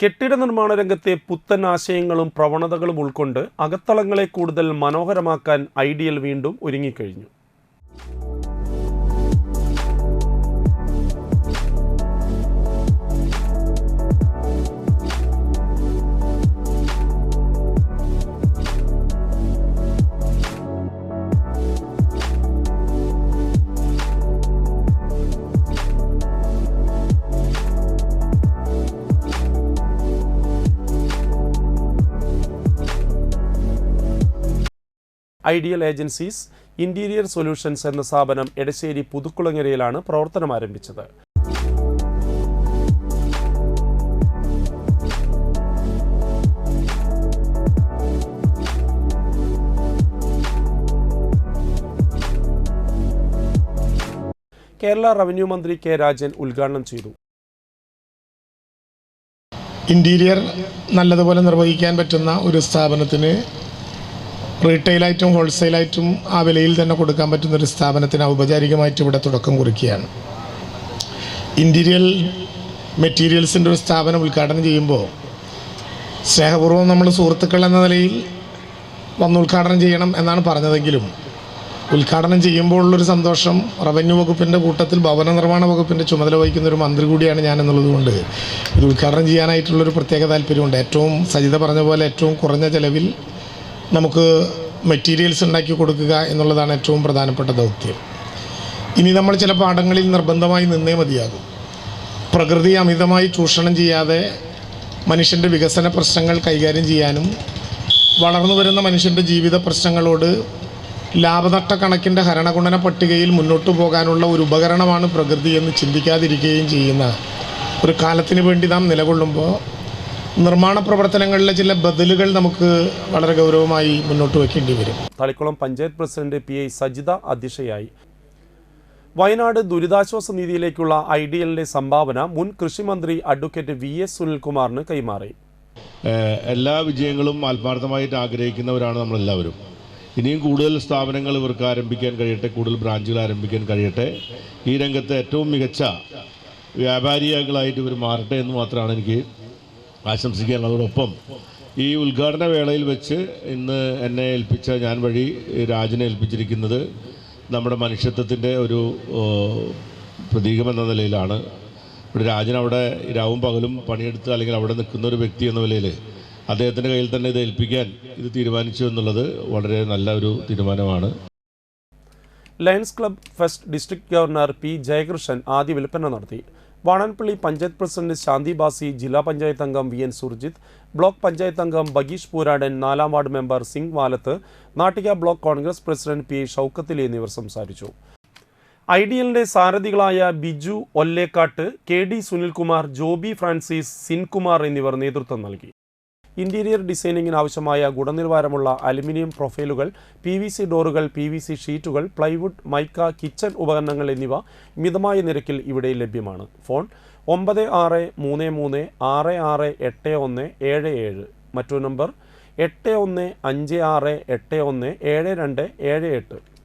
കെട്ടിട നിർമ്മാണ രംഗത്തെ പുത്തൻ ആശയങ്ങളും പ്രവണതകളും ഉൾക്കൊണ്ട് അകത്തളങ്ങളെ കൂടുതൽ മനോഹരമാക്കാൻ ഐഡിയൽ വീണ്ടും ഒരുങ്ങിക്കഴിഞ്ഞു. ഐഡിയൽ ഏജൻസീസ് ഇന്റീരിയർ സൊല്യൂഷൻസ് എന്ന സ്ഥാപനം എടശ്ശേരി പുതുക്കുളങ്ങരയിലാണ് പ്രവർത്തനം ആരംഭിച്ചത്. കേരള റവന്യൂ മന്ത്രി കെ രാജൻ ഉദ്ഘാടനം ചെയ്തു. ഇന്റീരിയർ നല്ലതുപോലെ നിർവഹിക്കാൻ പറ്റുന്ന ഒരു സ്ഥാപനത്തിന് റീറ്റെയിലായിട്ടും ഹോൾസെയിലായിട്ടും ആ വിലയിൽ തന്നെ കൊടുക്കാൻ പറ്റുന്ന ഒരു സ്ഥാപനത്തിന് ഔപചാരികമായിട്ട് ഇവിടെ തുടക്കം കുറിക്കുകയാണ്. ഇന്റീരിയൽ മെറ്റീരിയൽസിന്റെ ഒരു സ്ഥാപനം ഉദ്ഘാടനം ചെയ്യുമ്പോൾ സ്നേഹപൂർവം നമ്മൾ സുഹൃത്തുക്കൾ എന്ന നിലയിൽ വന്ന് ഉദ്ഘാടനം ചെയ്യണം എന്നാണ് പറഞ്ഞതെങ്കിലും ഉദ്ഘാടനം ചെയ്യുമ്പോൾ ഉള്ളൊരു സന്തോഷം റവന്യൂ വകുപ്പിന്റെ കൂട്ടത്തിൽ ഭവന നിർമ്മാണ വകുപ്പിന്റെ ചുമതല വഹിക്കുന്ന ഒരു മന്ത്രി കൂടിയാണ് ഞാൻ എന്നുള്ളതുകൊണ്ട് ഇത് ഉദ്ഘാടനം ചെയ്യാനായിട്ടുള്ളൊരു പ്രത്യേക താല്പര്യമുണ്ട്. ഏറ്റവും സജിത പറഞ്ഞ പോലെ ഏറ്റവും കുറഞ്ഞ ചെലവിൽ നമുക്ക് മെറ്റീരിയൽസ് ഉണ്ടാക്കി കൊടുക്കുക എന്നുള്ളതാണ് ഏറ്റവും പ്രധാനപ്പെട്ട ദൗത്യം. ഇനി നമ്മൾ ചില പാഠങ്ങളിൽ നിർബന്ധമായി നിന്നേ മതിയാകും. പ്രകൃതി അമിതമായി ചൂഷണം ചെയ്യാതെ മനുഷ്യന്റെ വികസന പ്രശ്നങ്ങൾ കൈകാര്യം ചെയ്യാനും വളർന്നു വരുന്ന മനുഷ്യന്റെ ജീവിത പ്രശ്നങ്ങളോട് ലാഭനഷ്ട കണക്കിന്റെ ഹരണഗുണന പട്ടികയിൽ മുന്നോട്ട് പോകാനുള്ള ഒരു ഉപകരണമാണ് പ്രകൃതി എന്ന് ചിന്തിക്കാതിരിക്കുകയും ചെയ്യുന്ന ഒരു കാലത്തിന് വേണ്ടി നാം നിലകൊള്ളുമ്പോൾ നിർമ്മാണ പ്രവർത്തനങ്ങളിലെ ചില ബദലുകൾ നമുക്ക് വളരെ ഗൗരവമായി മുന്നോട്ട് വയ്ക്കേണ്ടി വരും. Thalikulam panchayat president P I Sajitha അധ്യക്ഷയായി വയനാട് ദുരിതാശ്വാസ നിധിയിലേക്കുള്ള ഐ ഡി എല്ലിന്റെ സംഭാവന മുൻ കൃഷിമന്ത്രി അഡ്വക്കേറ്റ് വി എസ് സുനിൽകുമാറിന് കൈമാറി. എല്ലാ വിജയങ്ങളും ആത്മാർത്ഥമായിട്ട് ആഗ്രഹിക്കുന്നവരാണ് നമ്മളെല്ലാവരും. ഇനിയും കൂടുതൽ സ്ഥാപനങ്ങൾ ഇവർക്ക് ആരംഭിക്കാൻ കഴിയട്ടെ കൂടുതൽ ബ്രാഞ്ചുകൾ ആരംഭിക്കാൻ കഴിയട്ടെ. ഈ രംഗത്ത് ഏറ്റവും മികച്ച വ്യാപാരികളായിട്ട് ഇവർ മാറട്ടെ എന്ന് മാത്രമാണ് എനിക്ക് ആശംസിക്കാനുള്ളത് അതോടൊപ്പം ഈ ഉദ്ഘാടന വേളയിൽ വെച്ച് ഇന്ന് എന്നെ ഏൽപ്പിച്ച ഞാൻ വഴി രാജനെ ഏൽപ്പിച്ചിരിക്കുന്നത് നമ്മുടെ മനുഷ്യത്വത്തിന്റെ ഒരു പ്രതീകമെന്ന നിലയിലാണ്. ഇവിടെ രാജൻ അവിടെ രാവും പകലും പണിയെടുത്ത് അല്ലെങ്കിൽ അവിടെ നിൽക്കുന്ന ഒരു വ്യക്തി എന്ന നിലയിൽ അദ്ദേഹത്തിന്റെ കയ്യിൽ തന്നെ ഇത് ഏൽപ്പിക്കാൻ ഇത് തീരുമാനിച്ചു എന്നുള്ളത് വളരെ നല്ല ഒരു തീരുമാനമാണ്. Lions Club first district governor P Jayakrishnan ആദ്യ വിൽപ്പന നടത്തി. വാണൻപള്ളി പഞ്ചായത്ത് പ്രസിഡന്റ് ശാന്തി ബാസി ജില്ലാ പഞ്ചായത്ത് അംഗം V N Surjith block panchayat അംഗം ബഗീഷ് പൂരാടൻ നാലാം ward member Singh Valath Nattika block Congress president P Shoukathali എന്നിവർ സംസാരിച്ചു. ഐഡിയലിന്റെ സാരഥികളായ Biju Ollekkat K D Sunilkumar Joby Francis Sinkumar എന്നിവർ നേതൃത്വം നൽകി. ഇന്റീരിയർ ഡിസൈനിങ്ങിന് ആവശ്യമായ ഗുണനിലവാരമുള്ള അലുമിനിയം പ്രൊഫൈലുകൾ പി വി സി ഡോറുകൾ പി വി സി ഷീറ്റുകൾ പ്ലൈവുഡ് മൈക്ക കിച്ചൺ ഉപകരണങ്ങൾ എന്നിവ മിതമായ നിരക്കിൽ ഇവിടെ ലഭ്യമാണ്. ഫോൺ ഒമ്പത് ആറ് മൂന്ന് മൂന്ന് ആറ് ആറ് എട്ട് ഒന്ന് ഏഴ് ഏഴ്. മറ്റൊരു നമ്പർ എട്ട് ഒന്ന് അഞ്ച് ആറ് എട്ട് ഒന്ന് ഏഴ് രണ്ട് ഏഴ് എട്ട്.